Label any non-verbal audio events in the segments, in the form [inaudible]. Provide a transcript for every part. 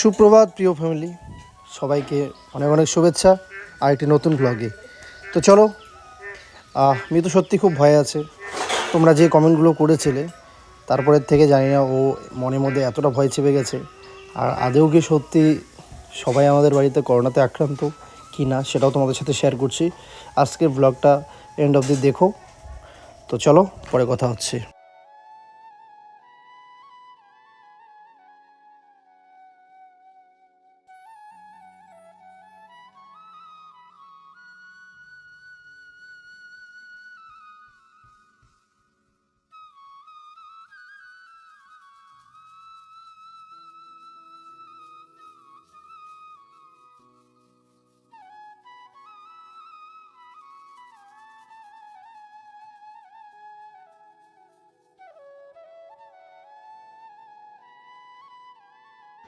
সুপ্রভাত প্রিয় ফ্যামিলি। সবাইকে অনেক অনেক শুভেচ্ছা আর একটি নতুন ব্লগে তো চলো আহ, তো সত্যি খুব ভয় আছে। তোমরা যে কমেন্টগুলো করেছিলে তারপরের থেকে জানি না ও মনের মধ্যে এতটা ভয় চেপে গেছে। আর আদেও কি সত্যি সবাই আমাদের বাড়িতে করোনাতে আক্রান্ত কি না সেটাও তোমাদের সাথে শেয়ার করছি। আজকের ব্লগটা এন্ড অব দি দেখো। তো চলো পরে কথা হচ্ছে।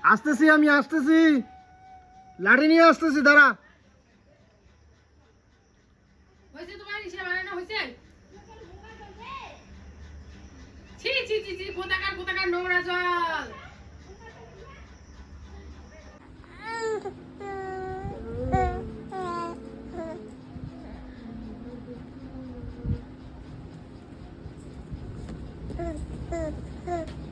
আসতেছি আমি আসতেছি। লাঠি নিয়ে আসতেছি দাঁড়া। হয়েছে তোমার? [laughs]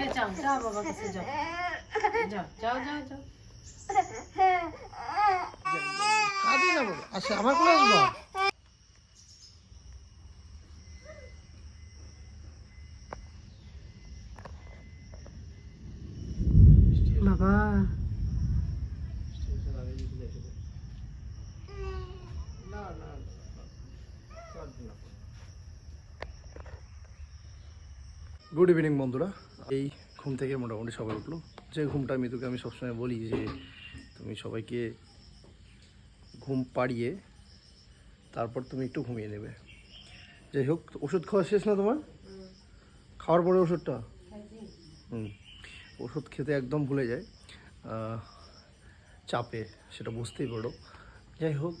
ইসে বানানো হয়েছে ছি ছি ছি ছি কোথাকার কোথাকার নোংরা জল যাও যাও যাও বাবার কাছে যাও। যাও যাও যাও যাও। কাঁদে না বাবা আচ্ছা আমার কোলে আসবা? বাবা। গুড ইভিনিং বন্ধুরা। এই ঘুম থেকে মোটামুটি সবাই উঠল। যে ঘুমটা মিতুকে আমি সবসময় বলি যে, তুমি সবাইকে ঘুম পাড়িয়ে তারপর তুমি একটু ঘুমিয়ে নেবে। যাই হোক ওষুধ খাওয়া শেষ না তোমার? খাওয়ার পরে ওষুধটা? হুম, ওষুধ খেতে একদম ভুলে যায়। চাপে, সেটা বুঝতেই পারো। যাই হোক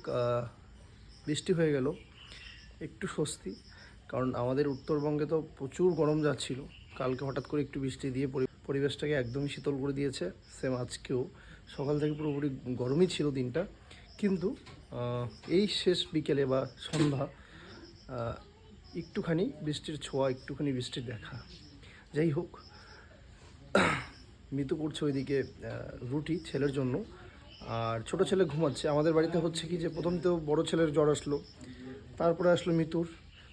বৃষ্টি হয়ে গেল, একটু স্বস্তি। কারণ আমাদের উত্তরবঙ্গে তো প্রচুর গরম যাচ্ছিল। কালকে হঠাৎ করে একটু বৃষ্টি দিয়ে পরি- পরিবেশটাকে একদমই শীতল করে দিয়েছে। সেম আজকেও। সকাল থেকে পুরোপুরি গরমই ছিল দিনটা। কিন্তু এই শেষ বিকেলে বা সন্ধ্যা একটুখানি বৃষ্টির ছোঁয়া, একটুখানি বৃষ্টির দেখা। যাই হোক, মিতু করছে ওইদিকে রুটি ছেলের জন্য। আর ছোট ছেলে ঘুমাচ্ছে। আমাদের বাড়িতে হচ্ছে কি যে, প্রথম তো বড় ছেলের জ্বর আসলো। তারপরে আসলো মিতুর।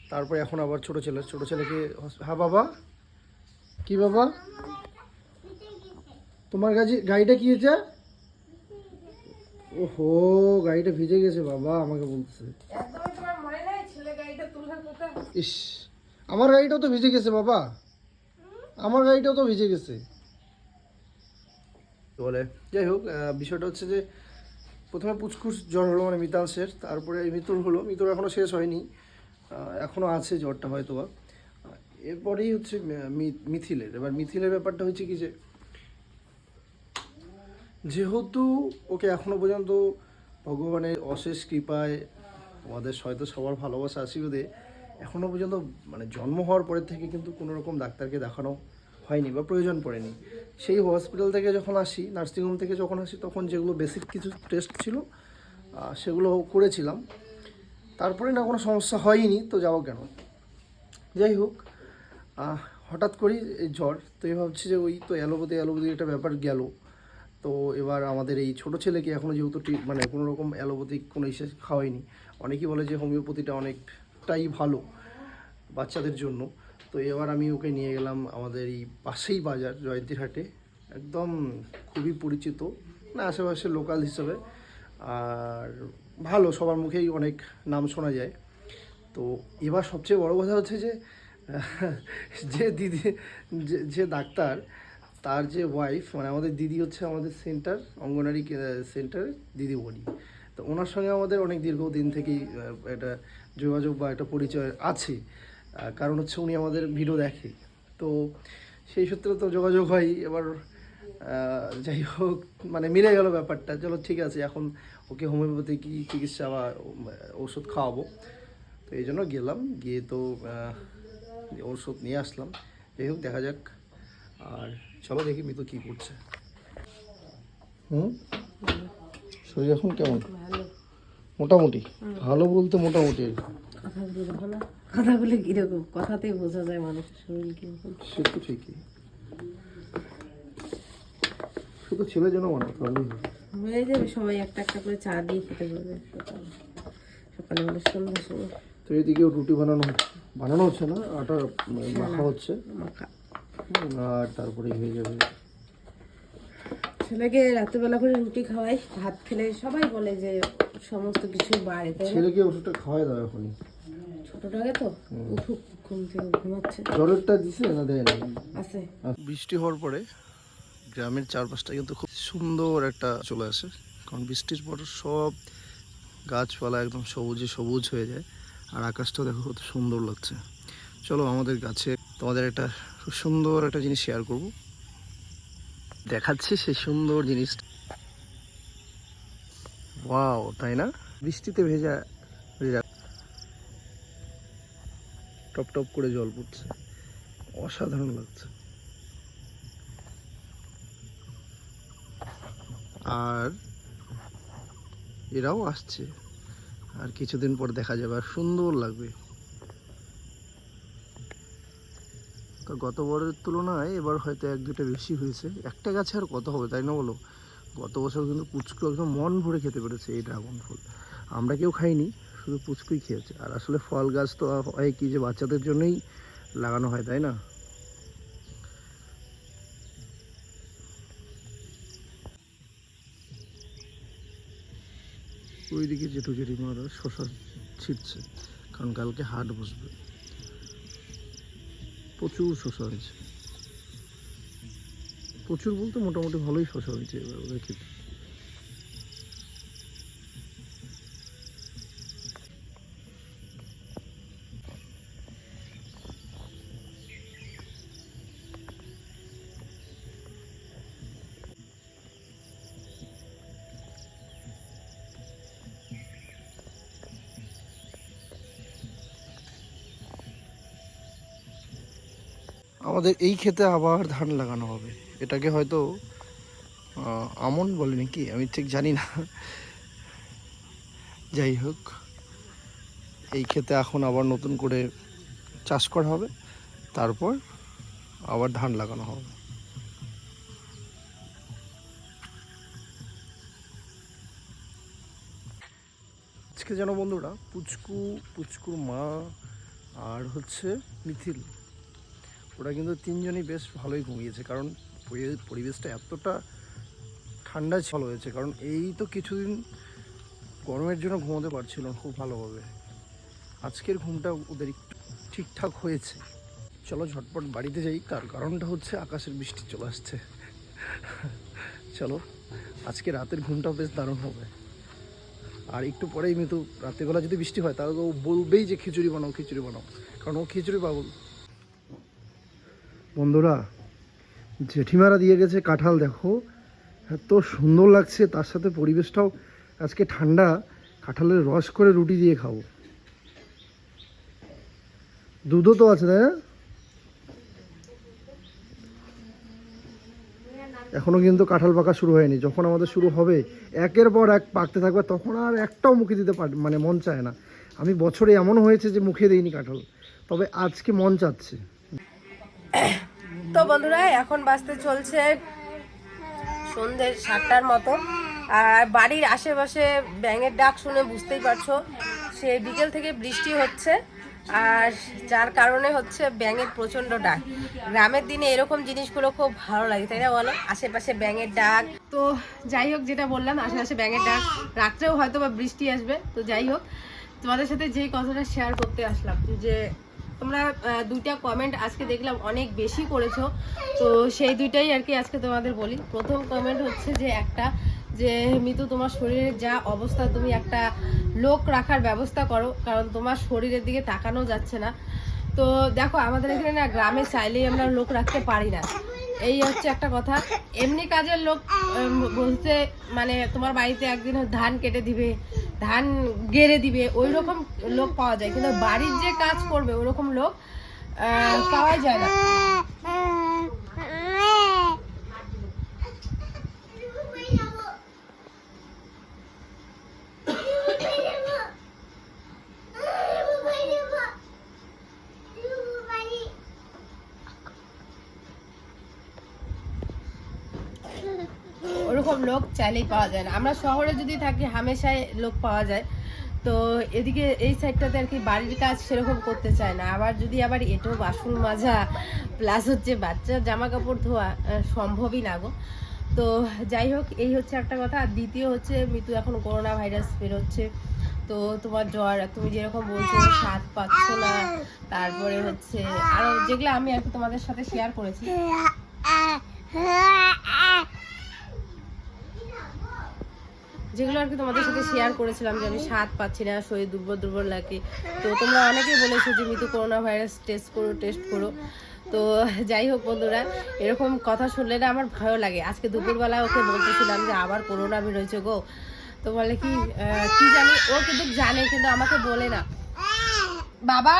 তারপরে এখন আবার ছোট ছেলে ছোট ছেলেকে হ্যাঁ বাবা? কি বাবা তোমার গাড়ি গাড়িটা কি হয়েছে? ওহো, গাড়িটা ভিজে গেছে বাবা, আমাকে বলছে। ইস, আমার গাড়িটাও তো ভিজে গেছে বাবা। আমার গাড়িটাও তো ভিজে গেছে। বলে, যাই হোক বিষয়টা হচ্ছে যে, প্রথমে পুচকুস জ্বর হলো মানে মিতাংশের তারপরে মৃত্যুর হলো। মৃত্যুর এখনও শেষ হয়নি। এখনও আছে জ্বরটা হয়তো বা এরপরেই হচ্ছে মিথিলের। এবার মিথিলের ব্যাপারটা হচ্ছে কি যে, যেহেতু ওকে এখনও পর্যন্ত ভগবানের অশেষ কৃপায় আমাদের হয়তো সবার ভালোবাসা আশীর্বাদে এখনও পর্যন্ত মানে জন্ম হওয়ার পরের থেকে কিন্তু কোনো রকম ডাক্তারকে দেখানো হয়নি বা প্রয়োজন পড়েনি। সেই হসপিটাল থেকে যখন আসি, নার্সিংহোম থেকে যখন আসি, তখন যেগুলো বেসিক কিছু টেস্ট ছিল সেগুলো করেছিলাম। তারপরে না কোনো সমস্যা হয়নি, তো যাব কেন? যাই হোক হঠাৎ করেই জ্বর তো এই ভাবছি যে ওই তো অ্যালোপ্যাথি অ্যালোপ্যাথি একটা ব্যাপার গেল। তো এবার আমাদের এই ছোট ছেলেকে এখনও যেহেতু মানে কোনো রকম অ্যালোপ্যাথিক কোনো ইসে খাওয়াইনি অনেকেই বলে যে হোমিওপ্যাথিটা অনেকটাই ভালো বাচ্চাদের জন্য। তো এবার আমি ওকে নিয়ে গেলাম আমাদের এই পাশেই বাজার, জয়ন্তীর হাটে। একদম খুবই পরিচিত না আশেপাশে লোকাল হিসেবে। আর ভালো, সবার মুখেই অনেক নাম শোনা যায়। তো এবার সবচেয়ে বড় কথা হচ্ছে যে যে দিদি, যে ডাক্তার, তার যে ওয়াইফ মানে আমাদের দিদি হচ্ছে আমাদের সেন্টার অঙ্গনারী সেন্টারের দিদি বলি তো ওনার সঙ্গে আমাদের অনেক দীর্ঘদিন থেকেই একটা যোগাযোগ বা একটা পরিচয় আছে। কারণ হচ্ছে উনি আমাদের ভিডিও দেখে। তো সেই সূত্রে তো যোগাযোগ হয়, এবার যাই হোক মানে মিলে গেল ব্যাপারটা। চলো, ঠিক আছে, এখন ওকে হোমিওপ্যাথি কী চিকিৎসা বা ওষুধ খাওয়াবো। তো এই জন্য গেলাম, গিয়ে তো ওষুধ নিয়ে আসলাম। যাই হোক দেখা যাক। আর চলো দেখি মিতু কী করছে। হুম? শরীর এখন কেমন? মোটামুটি? ভালো বলতে মোটামুটি আর কি। কথাগুলো ভালো। কথাগুলো কীরকম? কথাতেই বোঝা যায় মানুষের শরীর কীরকম। সে তো ঠিকই। শুধু ছেলে যেন মনে হবে। হয়ে যাবে সবাই একটা একটা করে চা দিয়ে খেতে পারবে। সকালে সকালে মানে সন্ধ্যার সময়। তো এদিকেও রুটি বানানো বানানো হচ্ছে না আটা মাখা হচ্ছে। মাখা। আর তারপরে হয়ে যাবে। ছেলেকে রাত্রেবেলা করে রুটি খাওয়াই ভাত খেলে সবাই বলে যে সমস্ত কিছু বাড়ে তাই ছেলেকে ওষুধটা খাওয়াই দাও এখনই। ছোটটাকে তো উঠুক ঘুম থেকে ঘুমাচ্ছে। জ্বরেরটা দিছে না দেয় না আছে। বৃষ্টি হওয়ার পরে গ্রামের চারপাশটা কিন্তু খুব সুন্দর একটা চলে আসে। কারণ বৃষ্টির পর সব গাছপালা একদম সবুজে সবুজ হয়ে যায়। আর আকাশটাও দেখো কত সুন্দর লাগছে। চলো আমাদের গাছে তোমাদের একটা সুন্দর একটা জিনিস শেয়ার করব। দেখাচ্ছি সেই সুন্দর জিনিসটা। ওয়াও তাই না? বৃষ্টিতে ভেজা ভেজা টপ টপ করে জল পড়ছে। অসাধারণ লাগছে। আর এরাও আসছে। আর কিছুদিন পর দেখা যাবে, আর সুন্দর লাগবে। তো গত বছরের তুলনায় এবার হয়তো এক দুটো বেশি হয়েছে। একটা গাছে আর কত হবে, তাই না বলো? গত বছর কিন্তু পুচকু একদম মন ভরে খেতে পেরেছে এই ড্রাগন ফল আমরা কেউ খাইনি, শুধু পুচকুই খেয়েছে। আর আসলে ফল গাছ তো হয় কি যে বাচ্চাদের জন্যই লাগানো হয়, তাই না? ওইদিকে জেঠু জেঠিমারা, শশা ছিটছে, কারণ কালকে হাট বসবে। প্রচুর শশা হয়েছে। প্রচুর বলতে মোটামুটি ভালোই শশা হয়েছে এবার ওদের খেতে আমাদের এই ক্ষেতে আবার ধান লাগানো হবে। এটাকে হয়তো আমন বলে নাকি? আমি ঠিক জানি না। যাই হোক, এই ক্ষেতে এখন আবার নতুন করে চাষ করা হবে। তারপর আবার ধান লাগানো হবে। আজকে যেন বন্ধুরা, পুচকু, পুচকুর মা আর হচ্ছে মিথিল। ওরা কিন্তু তিনজনই বেশ ভালোই ঘুমিয়েছে, কারণ পরিবেশটা এতটা ঠান্ডা ছিল হয়েছে, কারণ এই তো কিছুদিন গরমের জন্য ঘুমোতে পারছিল খুব ভালোভাবে। আজকের ঘুমটা ওদের একটু ঠিকঠাক হয়েছে। চলো ঝটপট বাড়িতে যাই, তার কারণটা হচ্ছে আকাশের বৃষ্টি চলে আসছে। চলো, আজকে রাতের ঘুমটাও বেশ দারুণ হবে। আর একটু পরেই কিন্তু রাত্রিবেলা যদি বৃষ্টি হয়, তাহলে ও বলবেই যে খিচুড়ি বানাও খিচুড়ি বানাও, কারণ ও খিচুড়ি পাগল। বন্ধুরা, জেঠিমারা দিয়ে গেছে কাঁঠাল, দেখো। এত সুন্দর লাগছে, তার সাথে পরিবেশটাও। আজকে ঠান্ডা, কাঁঠালের রস করে রুটি দিয়ে খাব। দুধও তো আছে, তাই না? এখনও কিন্তু কাঁঠাল পাকা শুরু হয়নি। যখন আমাদের শুরু হবে, একের পর এক পাকতে থাকবে, তখন আর একটাও মুখে দিতে পার মানে মন চায় না। আমি বছরে এমন হয়েছে যে মুখে দিইনি কাঁঠাল। তবে আজকে মন চাচ্ছে। তো বন্ধুরা, এখন বাজতে চলছে সন্ধ্যে সাতটার মতো। আর বাড়ির আশেপাশে ব্যাঙের ডাক শুনে বুঝতেই পারছ, সে বিকেল থেকে বৃষ্টি হচ্ছে। আর যার কারণে হচ্ছে ব্যাঙের প্রচণ্ড ডাক। গ্রামের দিনে এরকম জিনিসগুলো খুব ভালো লাগে, তাই না বলো? আশেপাশে ব্যাঙের ডাক। তো যাই হোক, যেটা বললাম, আশেপাশে ব্যাঙের ডাক। রাত্রেও হয়তো বা বৃষ্টি আসবে, তো যাই হোক। তোমাদের সাথে যেই কথাটা শেয়ার করতে আসলাম, যে তোমরা দুইটা কমেন্ট আজকে দেখলাম অনেক বেশি করেছ। তো সেই দুইটাই আর কি আজকে তোমাদের বলি। প্রথম কমেন্ট হচ্ছে যে একটা, যে মিতু, তোমার শরীরের যা অবস্থা, তুমি একটা লোক রাখার ব্যবস্থা করো, কারণ তোমার শরীরের দিকে তাকানো যাচ্ছে না। তো দেখো, আমাদের এখানে না গ্রামে চাইলেই আমরা লোক রাখতে পারি না। এই হচ্ছে একটা কথা। এমনি কাজের লোক বলতে মানে তোমার বাড়িতে একদিন ধান কেটে দিবে, ধান গেড়ে দিবে ওই রকম লোক পাওয়া যায়। কিন্তু বাড়ির যে কাজ করবে, ওরকম লোক পাওয়া যায় না। লোক চাইলেই পাওয়া যায় না। আমরা শহরে যদি থাকি, হামেশাই লোক পাওয়া যায়। তো এদিকে এই সাইডটাতে আর কি বাড়ির কাজ সেরকম করতে চায় না। আবার যদি আবার এটো বাসন মাজা প্লাস হচ্ছে বাচ্চার জামা কাপড় ধোয়া সম্ভবই না গো। তো যাই হোক, এই হচ্ছে একটা কথা। আর দ্বিতীয় হচ্ছে মৃত্যু এখন করোনা ভাইরাস বেরোচ্ছে। তো তোমার জ্বর, তুমি যেরকম বলছো, স্বাদ পাচ্ছ না। তারপরে হচ্ছে আরও যেগুলো আমি আর কি তোমাদের সাথে শেয়ার করেছি। [laughs] যেগুলো আর কি তোমাদের সাথে শেয়ার করেছিলাম যে আমি স্বাদ পাচ্ছি না শরীর দুর্বল দুর্বল লাগে তো তোমরা অনেকেই বলেছ যে মৃত্যু করোনা ভাইরাস টেস্ট করো টেস্ট করো তো যাই হোক বন্ধুরা এরকম কথা শুনলে না আমার ভয় লাগে আজকে দুপুরবেলা ওকে বলতেছিলাম যে আবার করোনা বেরোয়েছে গো তো বলে কি কি জানি ও কিন্তু জানে কিন্তু আমাকে বলে না বাবা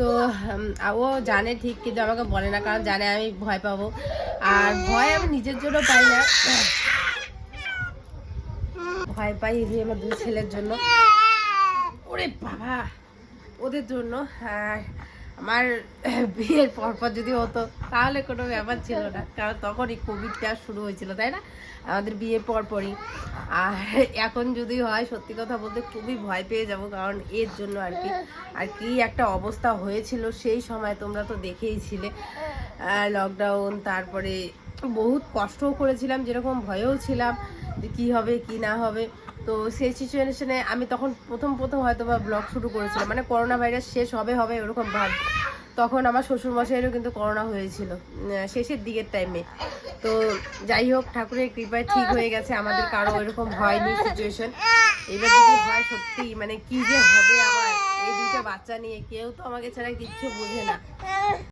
তো ও জানে ঠিক, কিন্তু আমাকে বলে না, কারণ জানে আমি ভয় পাবো। আর ভয় আমি নিজের জন্য পাই না। ভয় পাই যে আমার দুই ছেলের জন্য। ওরে বাবা, ওদের জন্য। আর আমার বিয়ের পরপর যদি হতো, তাহলে কোনো ব্যাপার ছিল না। কারণ তখনই কোভিডটা শুরু হয়েছিল, তাই না? আমাদের বিয়ের পরপরই। আর এখন যদি হয়, সত্যি কথা বলতে খুবই ভয় পেয়ে যাব, কারণ এর জন্য আর কি। আর কি একটা অবস্থা হয়েছিল, সেই সময় তোমরা তো দেখেইছিলে লকডাউন তারপরে বহুত কষ্টও করেছিলাম, যেরকম ভয়েও ছিলাম যে কী হবে, কি না হবে। তো সেই সিচুয়েশনে আমি তখন প্রথম প্রথম হয়তো বা ব্লগ শুরু করেছিলাম। মানে করোনা ভাইরাস শেষ হবে হবে ওরকম ভাব। তখন আমার শ্বশুরমশাইয়েরও কিন্তু করোনা হয়েছিল শেষের দিকের টাইমে তো যাই হোক, ঠাকুরের কৃপায় ঠিক হয়ে গেছে, আমাদের কারও এরকম হয়নি সিচুয়েশন এবার যদি হয় সত্যি মানে কি যে হবে আমার, এই দুটো বাচ্চা নিয়ে কেউ তো আমাকে ছাড়া কিচ্ছু বোঝে না।